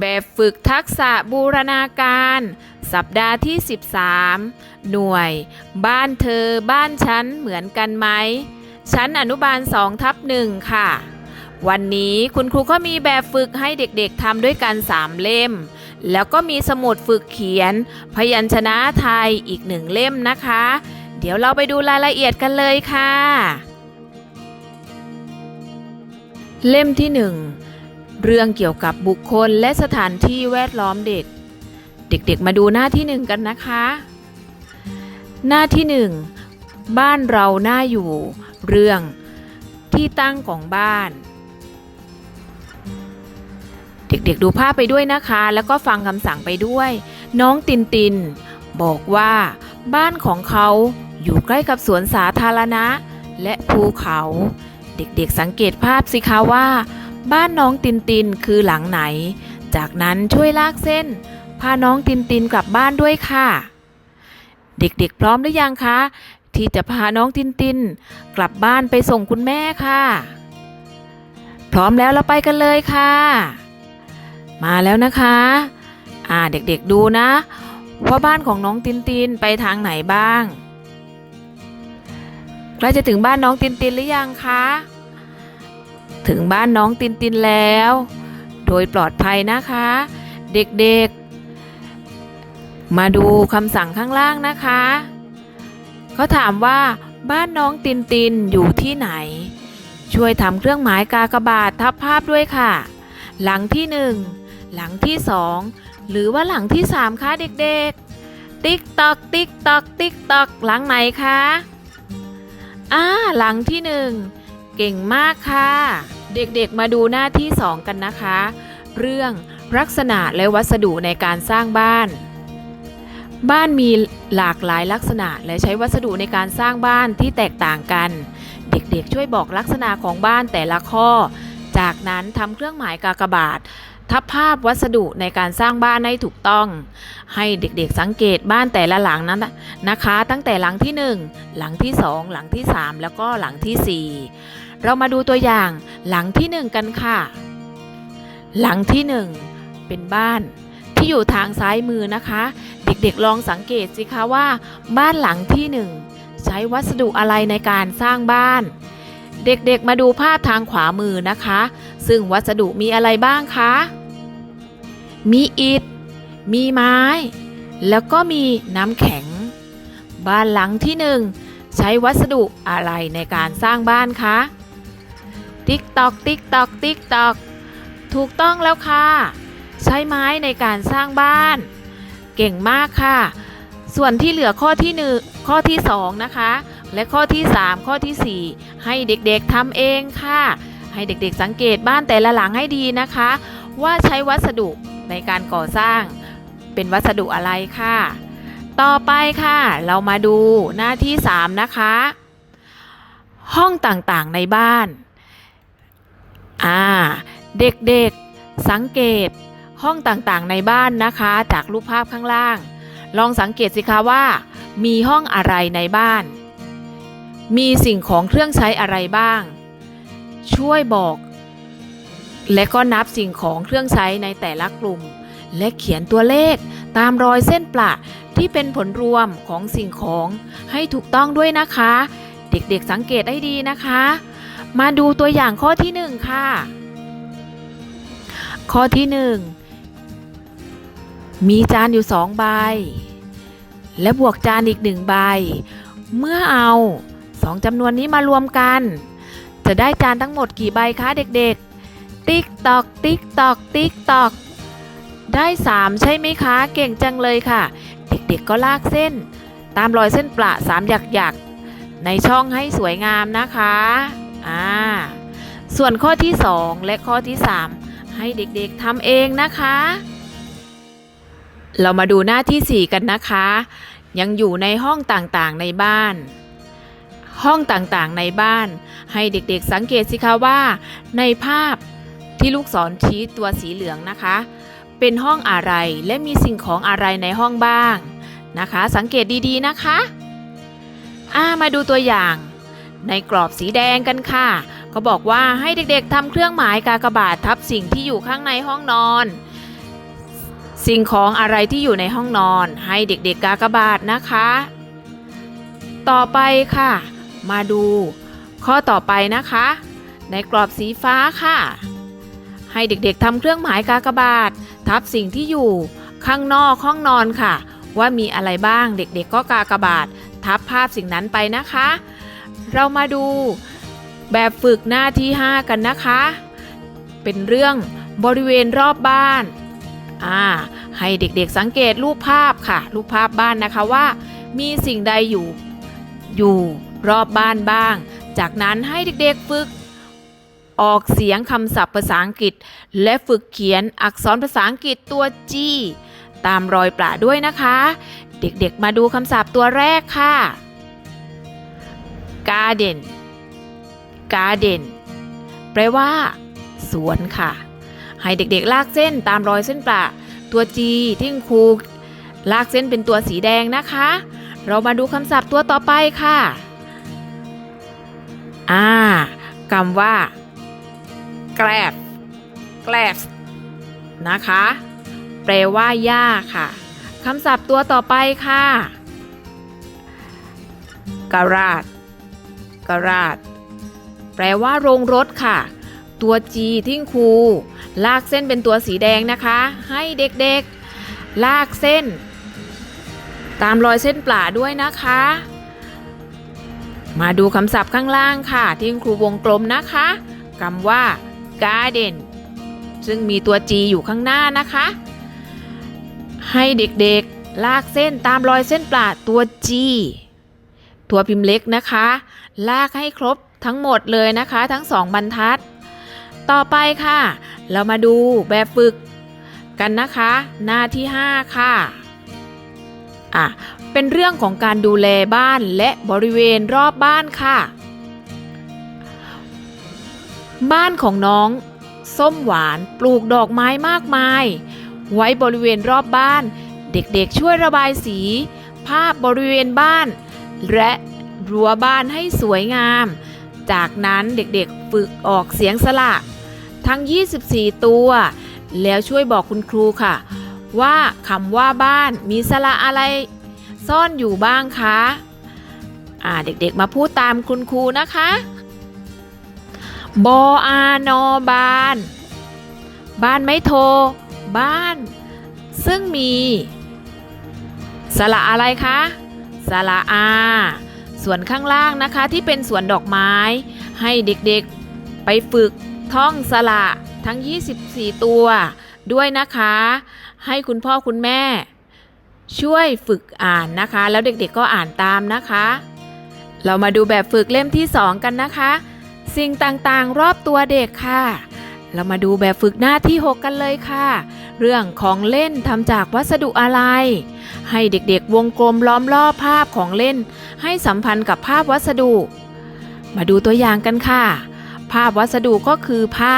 แบบฝึกทักษะบูรณาการ สัปดาห์ที่ 13 หน่วย บ้านเธอบ้านฉันเหมือนกันไหมชั้นอนุบาล2ทับหนึ่งค่ะ วันนี้คุณครูก็มีแบบฝึกให้เด็กๆทำด้วยกัน 3 เล่ม แล้วก็มีสมุดฝึกเขียน พยัญชนะไทยอีกหนึ่งเล่มนะคะ เดี๋ยวเราไปดูรายละเอียดกันเลยค่ะ เล่มที่ 1 เรื่องเกี่ยวกับบุคคลและสถานที่แวดล้อมเด็ก เด็กๆ มาดูหน้าที่หนึ่งกันนะคะ หน้าที่หนึ่งบ้านเราหน้าอยู่ เรื่องที่ตั้งของบ้าน เด็กๆ ดูภาพไปด้วยนะคะ แล้วก็ฟังคำสั่งไปด้วย น้องตินติน บอกว่า บ้านของเขาอยู่ใกล้กับสวนสาธารณะ และภูเขา เด็กๆ สังเกตภาพสิคะว่า บ้านน้องตินตินคือหลังไหน จากนั้นช่วยลากเส้น พาน้องตินตินกลับบ้านด้วยค่ะ เด็กๆพร้อมหรือยังคะ ที่จะพาน้องตินติน กลับบ้านไปส่งคุณแม่ค่ะ พร้อมแล้วเราไปกันเลยค่ะ มาแล้วนะคะ อ่าเด็กๆดูนะว่าบ้านของน้องตินตินไปทางไหนบ้างใกล้จะถึงบ้านน้องตินตินหรือยังคะ ถึงบ้านน้องตินตินแล้ว โดยปลอดภัยนะคะ เด็กๆ มาดูคำสั่งข้างล่างนะคะเขาถามว่าบ้านน้องตินตินอยู่ที่ไหน ช่วยทำเครื่องหมายกากบาททับภาพด้วยค่ะ หลังที่หนึ่งหลังที่สองหรือว่าหลังที่สามคะเด็กๆ ติ๊กตอกติ๊กตอกติ๊กตอกหลังไหนคะอ่าหลังที่หนึ่ง เก่งมากค่ะ เด็กๆมาดูหน้าที่สองกันนะคะ เรื่องลักษณะและวัสดุในการสร้างบ้าน บ้านมีหลากหลายลักษณะและใช้วัสดุในการสร้างบ้านที่แตกต่างกัน เด็กๆช่วยบอกลักษณะของบ้านแต่ละข้อ จากนั้นทำเครื่องหมายกากบาททับภาพวัสดุในการสร้างบ้านให้ถูกต้อง ให้เด็กๆสังเกตบ้านแต่ละหลังนั้นนะคะ ตั้งแต่หลังที่ 1 หลังที่ 2 หลังที่ 3 แล้วก็หลังทีสี่4 เรามาดูตัวอย่างหลังที่1กันค่ะ หลังที่1เป็นบ้านที่อยู่ทางซ้ายมือนะคะ เด็กๆลองสังเกตสิคะว่า บ้านหลังที่1ใช้วัสดุอะไรในการสร้างบ้าน เด็กๆมาดูภาพทางขวามือนะคะ ซึ่งวัสดุมีอะไรบ้างคะ มีอิฐ มีไม้ แล้วก็มีน้ำแข็ง บ้านหลังที่หนึ่งใช้วัสดุอะไรในการสร้างบ้านคะ ติ๊กตอกติ๊กตอกติ๊กตอกถูกต้องแล้วค่ะ ใช้ไม้ในการสร้างบ้าน เก่งมากค่ะ ส่วนที่เหลือข้อที่หนึ่งข้อที่สองนะคะ และข้อที่3ข้อทีสี่4ให้เด็กๆทำเองค่ะ ให้เด็กๆสังเกตบ้านแต่ละหลังให้ดีนะคะ ว่าใช้วัสดุในการก่อสร้าง เป็นวัสดุอะไรค่ะ ต่อไปค่ะ เรามาดูหน้าที่3นะคะ ห้องต่างๆในบ้าน อ่า เด็กๆ สังเกตห้องต่างๆในบ้านนะคะ จากรูปภาพข้างล่าง ลองสังเกตสิคะว่า มีห้องอะไรในบ้าน มีสิ่งของเครื่องใช้อะไรบ้าง ช่วยบอก และก็นับสิ่งของเครื่องใช้ในแต่ละกลุ่ม และเขียนตัวเลขตามรอยเส้นประที่เป็นผลรวมของสิ่งของให้ถูกต้องด้วยนะคะ เด็กๆสังเกตให้ดีนะคะ มาดูตัวอย่างข้อที่หนึ่งค่ะ ข้อที่หนึ่งมีจานอยู่สองใบ และบวกจานอีกหนึ่งใบ เมื่อเอาสองจำนวนนี้มารวมกัน จะได้จานทั้งหมดกี่ใบคะเด็กๆ ติ๊กตอก ติ๊กตอก ติ๊กตอก ได้สามใช่ไหมคะ เก่งจังเลยค่ะ เด็กๆก็ลากเส้น ตามรอยเส้นประสามหยักๆในช่องให้สวยงามนะคะ อ่าส่วนข้อที่ 2 และข้อที่ 3 ให้เด็กๆทำเองนะคะ เรามาดูหน้าที่ 4 กันนะคะ ยังอยู่ในห้องต่างๆในบ้าน ห้องต่างๆในบ้าน ให้เด็กๆสังเกตสิคะว่า ในภาพที่ลูกศรชี้ตัวสีเหลืองนะคะ เป็นห้องอะไรและมีสิ่งของอะไรในห้องบ้างนะคะ สังเกตดีๆนะคะ อ่ามาดูตัวอย่าง ในกรอบสีแดงกันค่ะก็บอกว่าให้เด็กๆทำเครื่องหมายกากบาททับสิ่งที่อยู่ข้างในห้องนอน สิ่งของอะไรที่อยู่ในห้องนอน ให้เด็กๆกากบาทนะคะ ต่อไปค่ะ มาดู ข้อต่อไปนะคะ ในกรอบสีฟ้าค่ะ ให้เด็กๆทำเครื่องหมายกากบาท ทับสิ่งที่อยู่ข้างนอกห้องนอนค่ะ ว่ามีอะไรบ้างเด็กๆก็กากบาท ทับภาพสิ่งนั้นไปนะคะ เรามาดูแบบฝึกหน้าที่ 5 กันนะคะ เป็นเรื่องบริเวณรอบบ้าน อ่า ให้เด็กๆสังเกตรูปภาพค่ะ รูปภาพบ้านนะคะว่า มีสิ่งใดอยู่ อยู่รอบบ้านบ้าง จากนั้นให้เด็กๆฝึก ออกเสียงคำศัพท์ภาษาอังกฤษ และฝึกเขียนอักษรภาษาอังกฤษตัว G ตามรอยปลาด้วยนะคะ เด็กๆมาดูคำศัพท์ตัวแรกค่ะ garden garden แปลว่า สวนค่ะ ให้เด็กๆ ลากเส้นตามรอยเส้นปลาตัว G ที่คุณครูลากเส้นเป็นตัวสีแดงนะคะ เรามาดูคำศัพท์ตัวต่อไปค่ะ อ่าคำว่า grab grab นะคะ แปลว่าหญ้าค่ะคำศัพท์ตัวต่อไปค่ะ garage garage แปลว่าโรงรถค่ะ ตัว G ที่ครู ลากเส้นเป็นตัวสีแดงนะคะ ให้เด็กๆ ลากเส้น ตามรอยเส้นปลาด้วยนะคะ มาดูคำศัพท์ข้างล่างค่ะที่ครูวงกลมนะคะคำว่า garden ซึ่งมีตัว G อยู่ข้างหน้านะคะ ให้เด็กๆ ลากเส้นตามรอยเส้นปลาตัว G ตัวพิมพ์เล็กนะคะ ลากให้ครบทั้งหมดเลยนะคะ ทั้งสองบรรทัด ต่อไปค่ะ เรามาดูแบบฝึกกันนะคะ หน้าที่ 5 ค่ะอะเป็นเรื่องของการดูแลบ้านและบริเวณรอบบ้านค่ะ บ้านของน้อง ส้มหวานปลูกดอกไม้มากมาย ไว้บริเวณรอบบ้าน เด็กๆช่วยระบายสี ภาพบริเวณบ้าน และ รั้วบ้านให้สวยงาม จากนั้นเด็กๆฝึกออกเสียงสระทั้ง 24 ตัว แล้วช่วยบอกคุณครูค่ะ ว่าคำว่าบ้านมีสระอะไร ซ่อนอยู่บ้างคะอ่าเด็กๆมาพูดตามคุณครูนะคะ บออานอบาน บ้านไม่โท บ้าน ซึ่งมีสระอะไรคะสระอา ส่วนข้างล่างนะคะที่เป็นสวนดอกไม้ ให้เด็กๆไปฝึกท่องสระทั้ง 24 ตัว ด้วยนะคะ ให้คุณพ่อคุณแม่ ช่วยฝึกอ่านนะคะ แล้วเด็กๆก็อ่านตามนะคะ เรามาดูแบบฝึกเล่มที่ 2 กันนะคะ สิ่งต่างๆรอบตัวเด็กค่ะ เรามาดูแบบฝึกหน้าที่ 6 กันเลยค่ะ เรื่องของเล่นทำจากวัสดุอะไร ให้เด็กๆวงกลมล้อมรอบภาพของเล่น ให้สัมพันธ์กับภาพวัสดุ มาดูตัวอย่างกันค่ะ ภาพวัสดุก็คือผ้า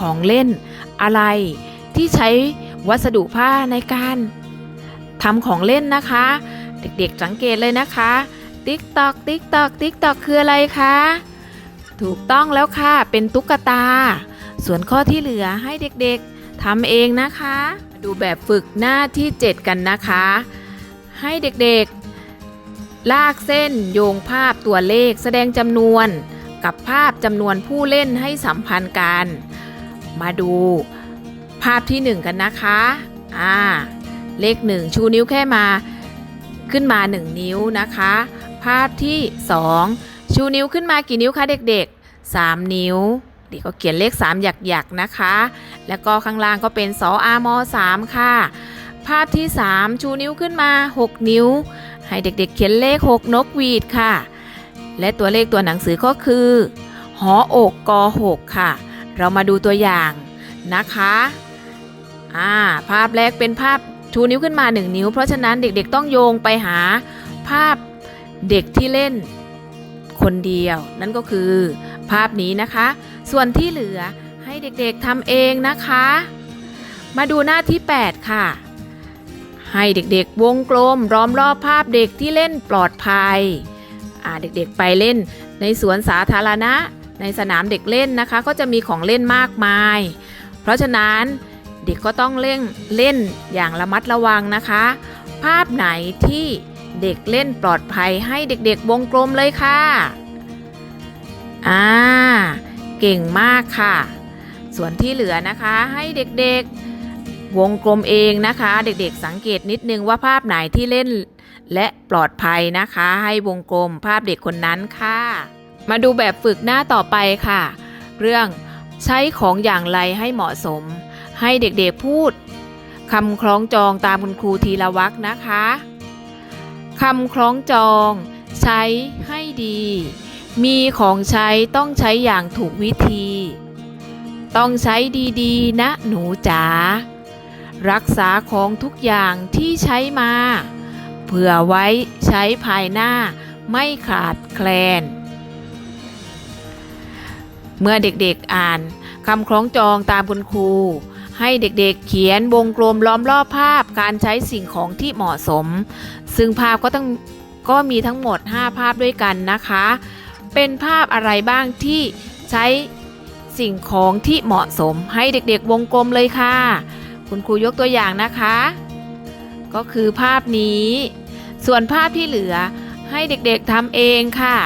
ของเล่น อะไร ที่ใช้วัสดุผ้าในการทำของเล่นนะคะ เด็กๆสังเกตเลยนะคะ ติ๊กตอกติ๊กตอกติ๊กตอกคืออะไรคะถูกต้องแล้วค่ะ เป็นตุ๊กตา ส่วนข้อที่เหลือให้เด็กๆทำเองนะคะ ดูแบบฝึกหน้าที่ 7 กันนะคะ ให้เด็กๆ ลากเส้นโยงภาพตัวเลขแสดงจำนวน กับภาพจำนวนผู้เล่นให้สัมพันธ์กัน มาดู ภาพที่ 1 กันนะคะอ่าเลข 1 ชูนิ้วแค่มาขึ้นมา 1 นิ้วนะคะ ภาพที่ 2 ชูนิ้วขึ้นมากี่นิ้วคะเด็กๆ 3 นิ้วเด็กก็เขียนเลข 3 หยักๆนะคะ แล้วก็ข้างล่างก็เป็นสออาม3ค่ะ ภาพที่ 3 ชูนิ้วขึ้นมา 6 นิ้ว ให้เด็กๆเขียนเลข 6 นกหวีดค่ะ และตัวเลขตัวหนังสือก็คือหออกกอ6ค่ะ เรามาดูตัวอย่างนะคะอ่าภาพแรกเป็นภาพชูนิ้วขึ้นมา 1 นิ้ว เพราะฉะนั้นเด็กๆต้องโยงไปหาภาพเด็กที่เล่นคนเดียว นั่นก็คือภาพนี้นะคะ ส่วนที่เหลือให้เด็กๆทำเองนะคะ มาดูหน้าที่ 8 ค่ะ ให้เด็กๆวงกลมล้อมรอบภาพเด็กที่เล่นปลอดภัยเด็กๆไปเล่นในสวนสาธารณะ ในสนามเด็กเล่นนะคะ ก็จะมีของเล่นมากมาย เพราะฉะนั้นเด็กก็ต้องเล่นเล่นอย่างระมัดระวังนะคะ ภาพไหนที่เด็กเล่นปลอดภัยให้เด็กๆวงกลมเลยค่ะอ่าเก่งมากค่ะ ส่วนที่เหลือนะคะให้เด็กๆ วงกลมเองนะคะ เด็กๆสังเกตนิดนึงว่าภาพไหนที่เล่น และปลอดภัยนะคะ ให้วงกลมภาพเด็กคนนั้นค่ะ มาดูแบบฝึกหน้าต่อไปค่ะ เรื่องใช้ของอย่างไรให้เหมาะสม ให้เด็กๆพูดคำคล้องจองตามคุณครูทีละวักนะคะคำคล้องจอง ใช้ให้ดี มีของใช้ต้องใช้อย่างถูกวิธี ต้องใช้ดีๆ นะหนูจ๋า รักษาของทุกอย่างที่ใช้มา เผื่อไว้ใช้ภายหน้าไม่ขาดแคลน เมื่อเด็กๆอ่านคำคล้องจองตามคุณครู ให้เด็กๆเขียนวงกลมล้อมรอบภาพการใช้สิ่งของที่เหมาะสม ซึ่งภาพก็ต้องก็มีทั้งหมด 5 ภาพด้วยกันนะคะ เป็นภาพอะไรบ้างที่ใช้สิ่งของที่เหมาะสมให้เด็กๆวงกลมเลยค่ะ คุณครูยกตัวอย่างนะคะ ก็คือภาพนี้ ส่วนภาพที่เหลือให้เด็กๆทำเองค่ะ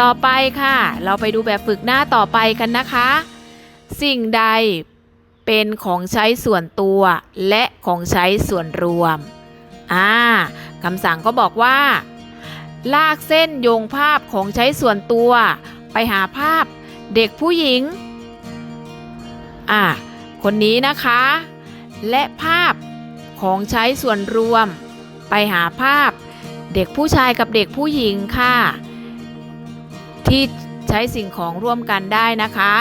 ต่อไปค่ะ เราไปดูแบบฝึกหน้าต่อไปกันนะคะ สิ่งใดเป็นของใช้ส่วนตัวและของใช้ส่วนรวม อ่าคำสั่งก็บอกว่า ลากเส้นโยงภาพของใช้ส่วนตัว ไปหาภาพเด็กผู้หญิง อ่า คนนี้นะคะ และภาพของใช้ส่วนรวม ไปหาภาพเด็กผู้ชายกับเด็กผู้หญิงค่ะ ที่ใช้สิ่งของร่วมกันได้นะคะ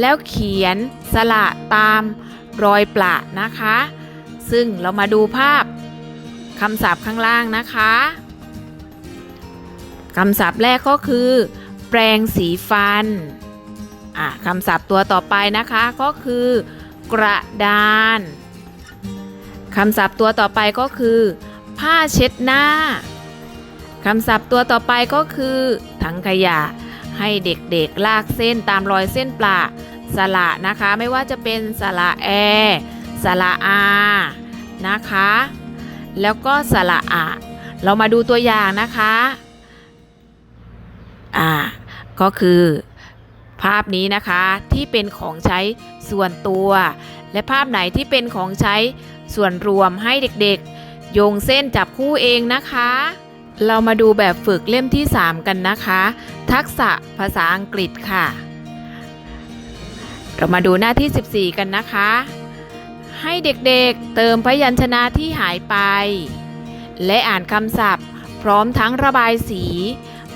แล้วเขียนสละตามรอยประนะคะ ซึ่งเรามาดูภาพคำศัพท์ข้างล่างนะคะคำศัพท์แรกก็คือ แปรงสีฟันอะคำศัพท์ตัวต่อไปนะคะก็คือกระดาน คำศัพท์ตัวต่อไปก็คือ ผ้าเช็ดหน้า คำศัพท์ตัวต่อไปก็คือถังขยะ ให้เด็กๆลากเส้นตามรอยเส้นปลาสระนะคะ ไม่ว่าจะเป็นสระแอสระอานะคะ แล้วก็สระอะ เรามาดูตัวอย่างนะคะอ่าก็คือ ภาพนี้นะคะที่เป็นของใช้ส่วนตัว และภาพไหนที่เป็นของใช้ ส่วนรวมให้เด็กๆ โยงเส้นจับคู่เองนะคะ เรามาดูแบบฝึกเล่มที่ 3 กันนะคะ ทักษะภาษาอังกฤษค่ะ เรามาดูหน้าที่ 14 กันนะคะ ให้เด็กๆเติมพยัญชนะที่หายไป และอ่านคำศัพท์ พร้อมทั้งระบายสี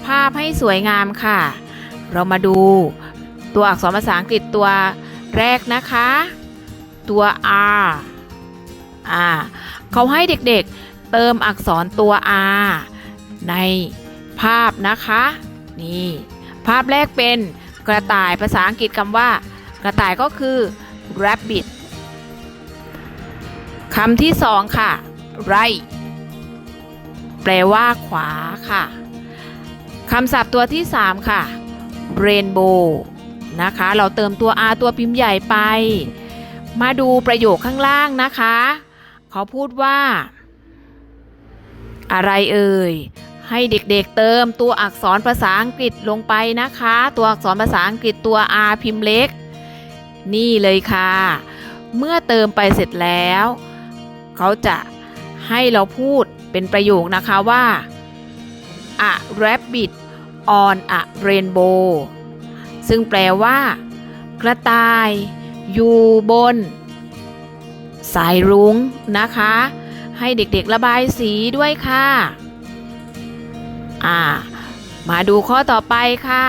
ภาพให้สวยงามค่ะ เรามาดูตัวอักษรภาษาอังกฤษตัวแรกนะคะ ตัว R อ่าเขาให้เด็กๆเติมอักษรตัว R ในภาพนะคะ นี่ ภาพแรกเป็นกระต่ายภาษาอังกฤษคำว่า กระต่ายก็คือ rabbit คำที่สองค่ะ right แปลว่าขวาค่ะคำศัพท์ตัวที่ 3 ค่ะ rainbow นะคะ เราเติมตัว r ตัวพิมพ์ใหญ่ไป มาดูประโยคข้างล่างนะคะ เขาพูดว่า อะไรเอ่ย ให้เด็กๆเติมตัวอักษรภาษาอังกฤษลงไปนะคะ ตัวอักษรภาษาอังกฤษตัว R พิมพ์เล็ก นี่เลยค่ะ เมื่อเติมไปเสร็จแล้ว เขาจะให้เราพูดเป็นประโยคนะคะว่า a rabbit on a rainbow ซึ่งแปลว่า กระต่าย อยู่บน สายรุ้งนะคะ ให้เด็กๆระบายสีด้วยค่ะ อ่า มาดูข้อต่อไปค่ะ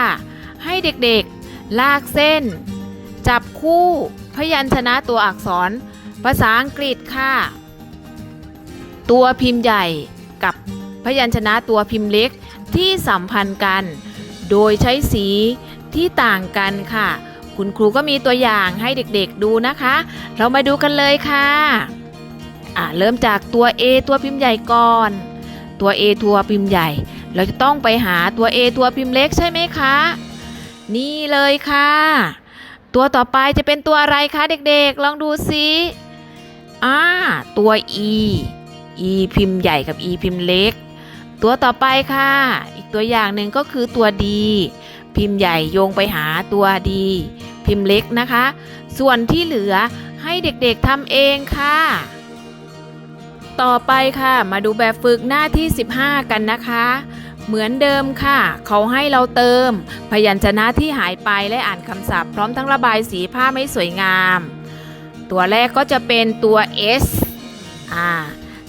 ให้เด็กๆลากเส้น จับคู่พยัญชนะตัวอักษร ภาษาอังกฤษค่ะ ตัวพิมพ์ใหญ่กับพยัญชนะตัวพิมพ์เล็กที่สัมพันธ์กัน โดยใช้สีที่ต่างกันค่ะ คุณครูก็มีตัวอย่างให้เด็กๆดูนะคะ เรามาดูกันเลยค่ะอ่าเริ่มจากตัว A ตัวพิมพ์ใหญ่ก่อน ตัว A ตัวพิมพ์ใหญ่ เราจะต้องไปหาตัว A ตัวพิมพ์เล็กใช่ไหมคะ นี่เลยค่ะ ตัวต่อไปจะเป็นตัวอะไรคะเด็กๆ ลองดูซิอ่าตัว e e พิมพ์ใหญ่กับ e พิมพ์เล็ก ตัวต่อไปค่ะ อีกตัวอย่างหนึ่งก็คือตัว d พิมพ์ใหญ่โยงไปหาตัว d พิมพ์เล็กนะคะ ส่วนที่เหลือให้เด็กๆทำเองค่ะ ต่อไปค่ะมาดูแบบฝึกหน้าที่ 15 กันนะคะ เหมือนเดิมค่ะ เขาให้เราเติม พยัญชนะที่หายไปและอ่านคำศัพท์ พร้อมทั้งระบายสีผ้าไม่สวยงาม ตัวแรกก็จะเป็นตัว S อ่า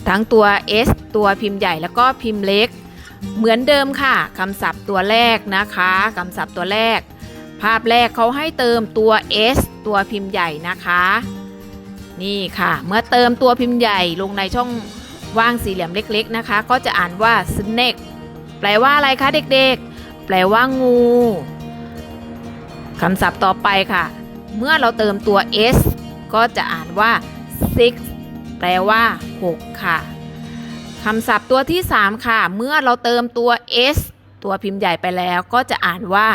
ทั้งตัว S ตัวพิมพ์ใหญ่แล้วก็พิมพ์เล็ก เหมือนเดิมค่ะคำศัพท์ตัวแรกนะคะคำศัพท์ตัวแรก ภาพแรกเขาให้เติมตัว S ตัวพิมพ์ใหญ่นะคะ นี่ค่ะ เมื่อเติมตัวพิมพ์ใหญ่ลงในช่องว่างสี่เหลี่ยมเล็กๆนะคะ ก็จะอ่านว่า snake แปลว่าอะไรคะเด็กๆ แปลว่างูคำศัพท์ต่อไปค่ะ เมื่อเราเติมตัว s ก็จะอ่านว่า six แปลว่า 6 ค่ะคำศัพท์ตัวที่ 3 ค่ะ เมื่อเราเติมตัว s ตัวพิมพ์ใหญ่ไปแล้วก็จะอ่านว่า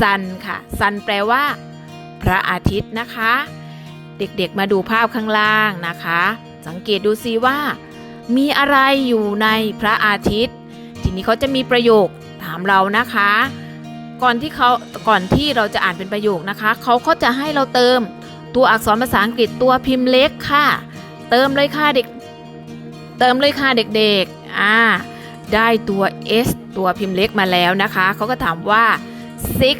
sun ค่ะ sun แปลว่า พระอาทิตย์นะคะ เด็กๆมาดูภาพข้างล่างนะคะ สังเกตดูซิว่า มีอะไรอยู่ในพระอาทิตย์ ทีนี้เขาจะมีประโยคถามเรานะคะ ก่อนที่เขาก่อนที่เราจะอ่านเป็นประโยคนะคะเขาก็จะให้เราเติมตัวอักษรภาษาอังกฤษตัวพิมพ์เล็กค่ะ เติมเลยค่ะเด็ก เติมเลยค่ะเด็กๆอ่าได้ตัว S ตัวพิมพ์เล็กมาแล้วนะคะ เขาก็ถามว่า six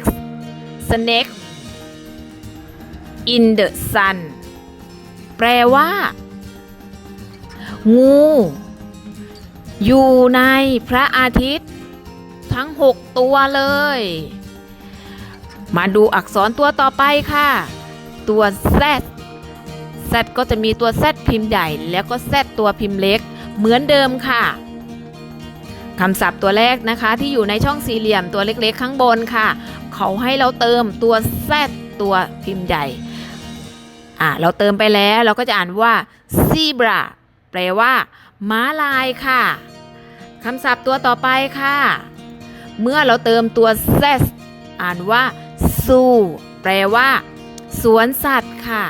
snake in the sun แปลว่า งู อยู่ในพระอาทิตย์ ทั้ง6ตัวเลย มาดูอักษรตัวต่อไปค่ะ ตัว Z Z ก็จะมีตัว Z พิมพ์ใหญ่ แล้วก็ Z ตัวพิมพ์เล็ก เหมือนเดิมค่ะ คำศัพท์ตัวแรกนะคะ ที่อยู่ในช่องสี่เหลี่ยมตัวเล็กๆ ข้างบนค่ะ เขาให้เราเติมตัว Z ตัวพิมพ์ใหญ่อะเราเติมไปแล้วเราก็จะอ่านว่า zebra แปลว่าม้าลายค่ะคำศัพท์ตัวต่อไปค่ะ เมื่อเราเติมตัว z อ่านว่า zoo แปลว่า สวนสัตว์ค่ะ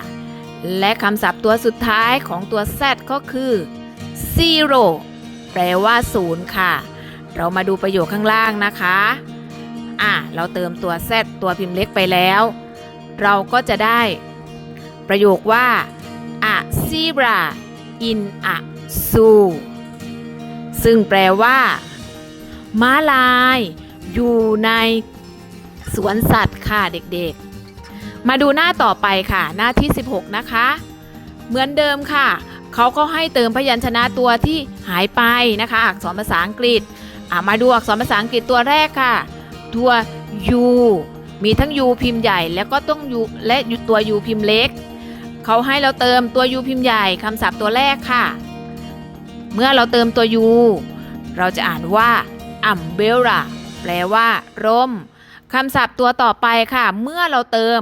และคำศัพท์ตัวสุดท้ายของตัว z ก็คือ zero แปลว่าศูนย์ค่ะ เรามาดูประโยคข้างล่างนะคะ อะ เราเติมตัว z ตัวพิมพ์เล็กไปแล้ว เราก็จะได้ประโยคว่า a zebra in a zoo ซึ่งแปลว่า ม้าลาย อยู่ในสวนสัตว์ค่ะเด็กๆ มาดูหน้าต่อไปค่ะ หน้าที่ 16 นะคะ เหมือนเดิมค่ะ เขาก็ให้เติมพยัญชนะตัวที่หายไปนะคะ อักษรภาษาอังกฤษ อะมาดูอักษรภาษาอังกฤษตัวแรกค่ะ ตัว U มีทั้ง U พิมพ์ใหญ่แล้วก็ต้อง U และตัว U พิมพ์เล็ก เขาให้เราเติมตัว U พิมพ์ใหญ่คำศัพท์ตัวแรกค่ะ เมื่อเราเติมตัว U เราจะอ่านว่า umbrella แปลว่า ร่มคำศัพท์ตัวต่อไปค่ะ เมื่อเราเติม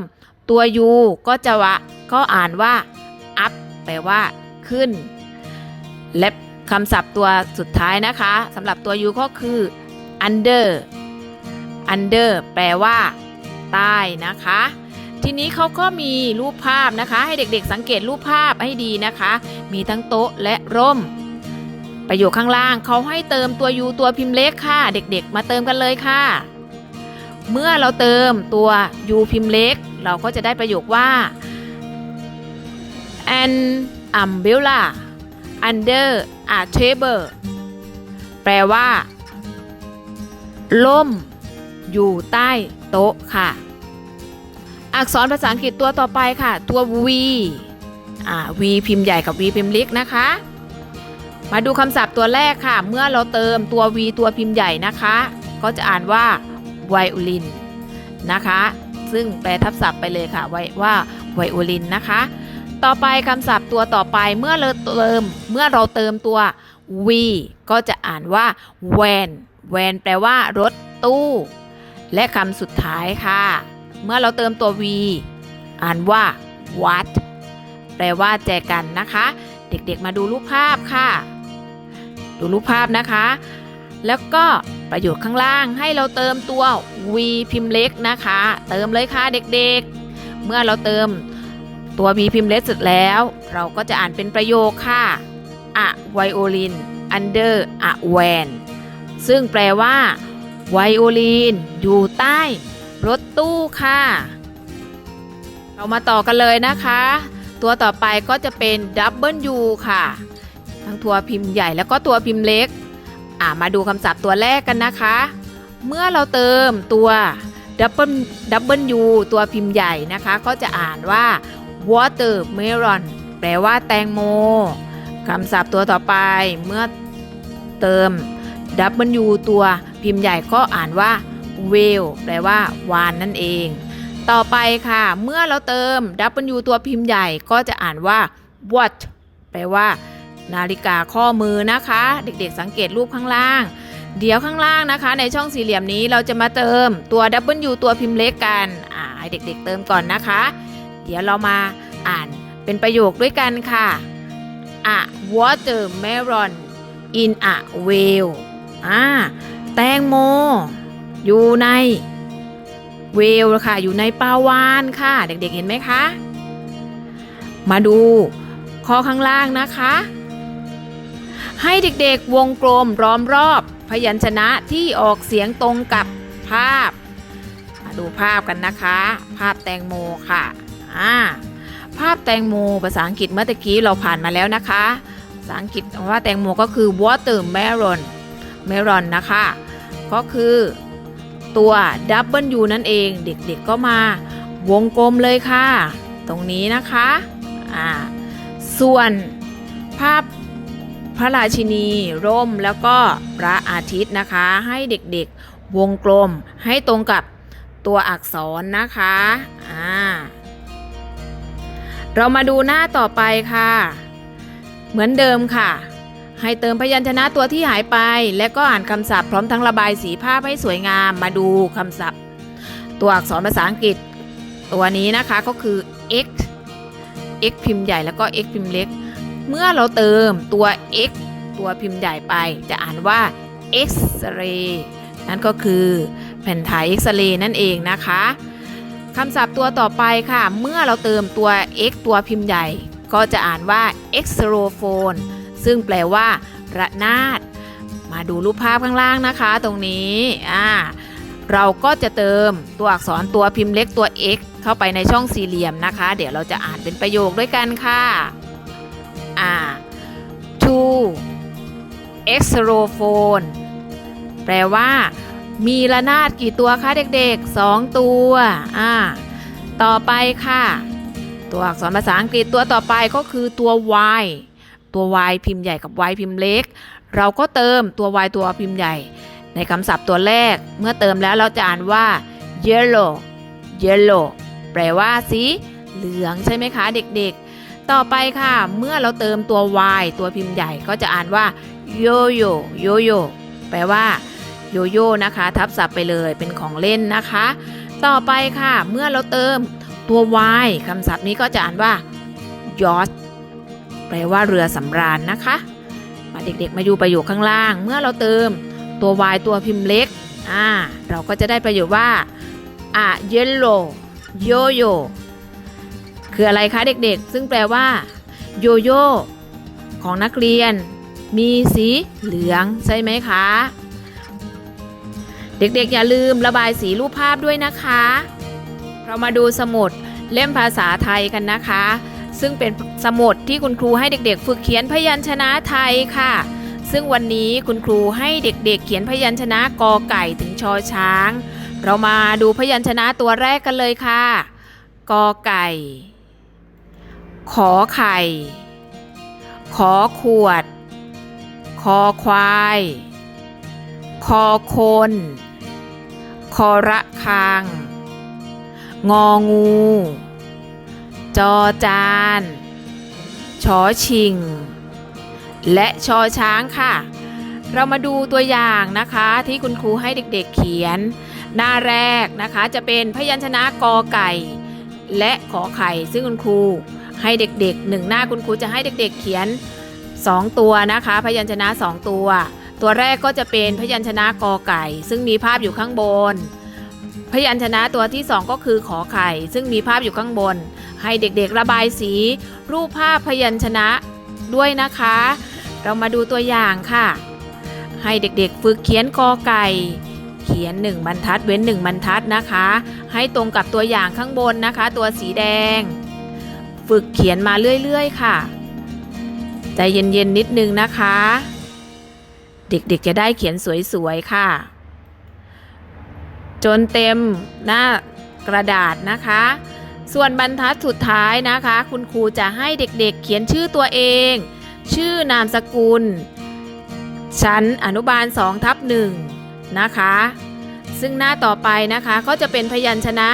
ตัว U ก็จะวะก็อ่านว่า up แปลว่า ขึ้น และ คำศัพท์ตัวสุดท้ายนะคะสำหรับตัว U ก็คือ under under แปลว่า ใต้นะคะ ทีนี้เขาก็มีรูปภาพนะคะ ให้เด็กๆสังเกตรูปภาพให้ดีนะคะ มีทั้งโต๊ะและร่ม ประโยคข้างล่างเขาให้เติมตัว U ตัวพิมพ์เล็กค่ะ เด็กๆ มาเติมกันเลยค่ะ เมื่อเราเติมตัว U พิมพ์เล็ก เราก็จะได้ประโยคว่า an umbrella under a table แปลว่า ล่ม อยู่ใต้โต๊ะค่ะ อักษรภาษาอังกฤษตัวต่อไปค่ะ ตัว V อ่า V พิมพ์ใหญ่กับ V พิมพ์เล็กนะคะ มาดูคำศัพท์ตัวแรกค่ะ เมื่อเราเติมตัว V ตัวพิมพ์ใหญ่นะคะ ก็จะอ่านว่า violin นนะคะ ซึ่งแปลทับศัพท์ไปเลยค่ะไว้ว่า violin นะคะ ต่อไปคำศัพท์ตัวต่อไปเมื่อเราเติมเมื่อเราเติมตัว V ก็จะอ่านว่า van van แปลว่ารถตู้ และคำสุดท้ายค่ะ เมื่อเราเติมตัว V อ่านว่า what แปลว่าแจกันนะคะ เด็กๆมาดูรูปภาพค่ะ ดูรูปภาพนะคะ แล้วก็ประโยคข้างล่างให้เราเติมตัว V พิมพ์เล็กนะคะ เติมเลยค่ะเด็กๆ เมื่อเราเติม ตัว B พิมพ์เล็กเสร็จแล้ว เราก็จะอ่านเป็นประโยคค่ะอะไวโอลิน under อะแวนซึ่งแปลว่าไวโอลินอยู่ใต้รถตู้ค่ะ เรามาต่อกันเลยนะคะ ตัวต่อไปก็จะเป็น W ค่ะ ทั้งตัวพิมพ์ใหญ่แล้วก็ตัวพิมพ์เล็ก อ่ามาดูคำศัพท์ตัวแรกกันนะคะ เมื่อเราเติมตัว W ตัวพิมพ์ใหญ่นะคะ ก็จะอ่านว่า watermelon แปลว่าแตงโมคำศัพท์ตัวต่อไปเมื่อเติม W ตัวพิมพ์ใหญ่ก็อ่านว่า whale แปลว่าวานนั่นเอง ต่อไปค่ะ เมื่อเราเติม W ตัวพิมพ์ใหญ่ก็จะอ่านว่า watch แปลว่า นาฬิกาข้อมือนะคะ เด็กๆสังเกตรูปข้างล่าง เดี๋ยวข้างล่างนะคะ ในช่องสี่เหลี่ยมนี้เราจะมาเติมตัว W ตัวพิมพ์เล็กกัน อ่าเด็กๆเติมก่อนนะคะ เดี๋ยวเรามาอ่านเป็นประโยคด้วยกันค่ะ A watermelon in a well อ่าแตงโม อยู่ในเวลค่ะ อยู่ในปลาวานค่ะ เด็กๆเห็นไหมคะ มาดูข้อข้างล่างนะคะ ให้เด็กๆวงกลมล้อมรอบ พยัญชนะที่ออกเสียงตรงกับภาพ มาดูภาพกันนะคะ ภาพแตงโมค่ะ อ่าภาพแตงโมภาษาอังกฤษเมื่อตะกี้เราผ่านมาแล้วนะคะ ภาษาอังกฤษว่าแตงโมก็คือ watermelon melon นะคะ ก็คือตัว W นั่นเอง เด็กๆก็มาวงกลมเลยค่ะ ตรงนี้นะคะอ่าส่วนภาพพระราชินีร่มแล้วก็พระอาทิตย์นะคะ ให้เด็กๆวงกลมให้ตรงกับตัวอักษรนะคะอ่า เรามาดูหน้าต่อไปค่ะ เหมือนเดิมค่ะ ให้เติมพยัญชนะตัวที่หายไป และก็อ่านคำศัพท์พร้อมทั้งระบายสีภาพให้สวยงามมาดูคำศัพท์ ตัวอักษรภาษาอังกฤษ ตัวนี้นะคะก็คือ x x พิมพ์ใหญ่แล้วก็ x พิมพ์เล็ก เมื่อเราเติมตัว x ตัวพิมพ์ใหญ่ไป จะอ่านว่า x-ray นั่นก็คือแผ่นถ่ายเอ็กซเรย์นั่นเองนะคะ คำศัพท์ตัวต่อไปค่ะ เมื่อเราเติมตัว x ตัวพิมพ์ใหญ่ ก็จะอ่านว่า xylophone ซึ่งแปลว่า ระนาด มาดูรูปภาพข้างล่างนะคะ ตรงนี้อ่าเราก็จะเติมตัวอักษรตัวพิมพ์เล็กตัว x เข้าไปในช่องสี่เหลี่ยมนะคะ เดี๋ยวเราจะอ่านเป็นประโยคด้วยกันค่ะอ่า to xylophone แปลว่า มีระนาดกี่ตัวคะเด็กๆ 2 ตัว อ่า ต่อไปค่ะ ตัวอักษรภาษาอังกฤษตัวต่อไปก็คือตัว y ตัว y พิมพ์ใหญ่กับ y พิมพ์เล็ก เราก็เติมตัว y ตัวพิมพ์ใหญ่ ในคำศัพท์ตัวแรก เมื่อเติมแล้วเราจะอ่านว่า yellow yellow แปลว่าสีเหลืองใช่ไหมคะเด็กๆ ต่อไปค่ะ เมื่อเราเติมตัว y ตัวพิมพ์ใหญ่ก็จะอ่านว่า yo-yo yo-yo แปลว่า โยโย่นะคะ ทับศัพท์ไปเลยเป็นของเล่นนะคะ ต่อไปค่ะเมื่อเราเติมตัว y คำศัพท์นี้ก็จะอ่านว่า yacht แปลว่าเรือสำราญนะคะ มาเด็กๆมาดูประโยคข้างล่าง เมื่อเราเติมตัว y ตัวพิมพ์เล็กอ่าเราก็จะได้ประโยคว่า a yellow yo-yo คืออะไรคะเด็กๆ ซึ่งแปลว่าโยโย่ของนักเรียน มีสีเหลืองใช่ไหมคะ เด็กๆ อย่าลืมระบายสีรูปภาพด้วยนะคะ เรามาดูสมุดเล่มภาษาไทยกันนะคะ ซึ่งเป็นสมุดที่คุณครูให้เด็กๆ ฝึกเขียนพยัญชนะไทยค่ะ ซึ่งวันนี้คุณครูให้เด็กๆ เขียนพยัญชนะกอไก่ถึงชอช้าง เรามาดูพยัญชนะตัวแรกกันเลยค่ะกอไก่ ขอไข่ ขอขวด คอควาย คอคน คอระคาง งองู จอจานชอชิง และชอช้างค่ะ เรามาดูตัวอย่างนะคะที่คุณครูให้เด็กๆเขียน หน้าแรกนะคะจะเป็นพยัญชนะกอไก่ และขอไข่ซึ่งคุณครูให้เด็กๆหนึ่งหน้าคุณครูจะให้เด็กๆเขียน 2 ตัวนะคะ พยัญชนะ 2 ตัว ตัวแรกก็จะเป็นพยัญชนะกอไก่ ซึ่งมีภาพอยู่ข้างบน พยัญชนะตัวที่ 2 ก็คือขอไข่ ซึ่งมีภาพอยู่ข้างบน ให้เด็กๆระบายสี รูปภาพพยัญชนะด้วยนะคะ เรามาดูตัวอย่างค่ะ ให้เด็กๆฝึกเขียนกอไก่ เขียน 1 บรรทัดเว้น 1 บรรทัดนะคะ ให้ตรงกับตัวอย่างข้างบนนะคะ ตัวสีแดง ฝึกเขียนมาเรื่อยๆ ค่ะใจเย็นๆนิดนึงนะคะ เด็กๆจะได้เขียนสวยๆค่ะ จนเต็มหน้ากระดาษนะคะ ส่วนบรรทัดสุดท้ายนะคะ คุณครูจะให้เด็กๆ เขียนชื่อตัวเอง ชื่อนามสกุล ชั้นอนุบาล2ทับ1นะคะ ซึ่งหน้าต่อไปนะคะก็จะเป็นพยัญชนะ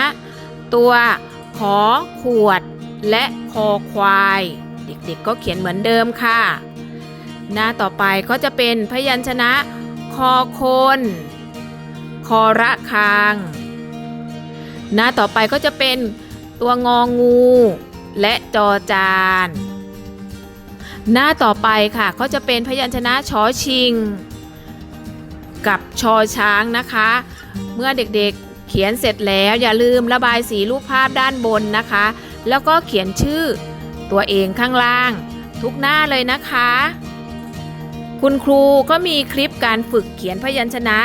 ตัวขอขวดและคอควาย เด็กๆก็เขียนเหมือนเดิมค่ะ หน้าต่อไปก็จะเป็นพยัญชนะ คอคน คอระคาง หน้าต่อไปก็จะเป็นตัวงองู และจอจาน หน้าต่อไปค่ะก็จะเป็นพยัญชนะชอชิง กับชอช้างนะคะ เมื่อเด็กๆเขียนเสร็จแล้วอย่าลืมระบายสีรูปภาพด้านบนนะคะ แล้วก็เขียนชื่อตัวเองข้างล่าง ทุกหน้าเลยนะคะ คุณครูก็มีคลิปการฝึกเขียนพยัญชนะ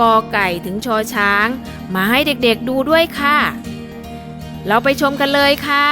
กอไก่ถึงชอช้าง มาให้เด็กๆดูด้วยค่ะ เราไปชมกันเลยค่ะ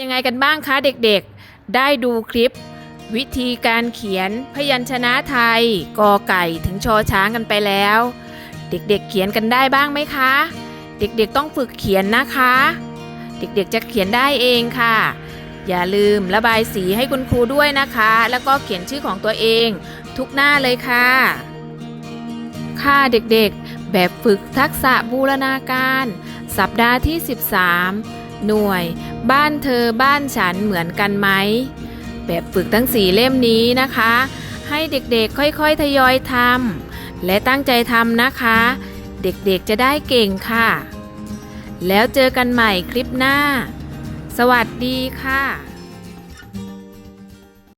ยังไงกันบ้างคะเด็กๆ ได้ดูคลิป วิธีการเขียนพยัญชนะไทยกอไก่ถึงชอช้างกันไปแล้ว เด็กๆเขียนกันได้บ้างไหมคะ เด็กๆต้องฝึกเขียนนะคะ เด็กๆจะเขียนได้เองค่ะ อย่าลืมระบายสีให้คุณครูด้วยนะคะ แล้วก็เขียนชื่อของตัวเองทุกหน้าเลยค่ะ ค่ะเด็กๆ แบบฝึกทักษะบูรณาการ สัปดาห์ที่ 13 หน่วย บ้านเธอบ้านฉันเหมือนกันไหม แบบฝึกทั้งสีเล่มนี้นะคะ ให้เด็กๆค่อยๆทยอยทำและตั้งใจทำนะคะ เด็กๆจะได้เก่งค่ะ แล้วเจอกันใหม่คลิปหน้า สวัสดีค่ะ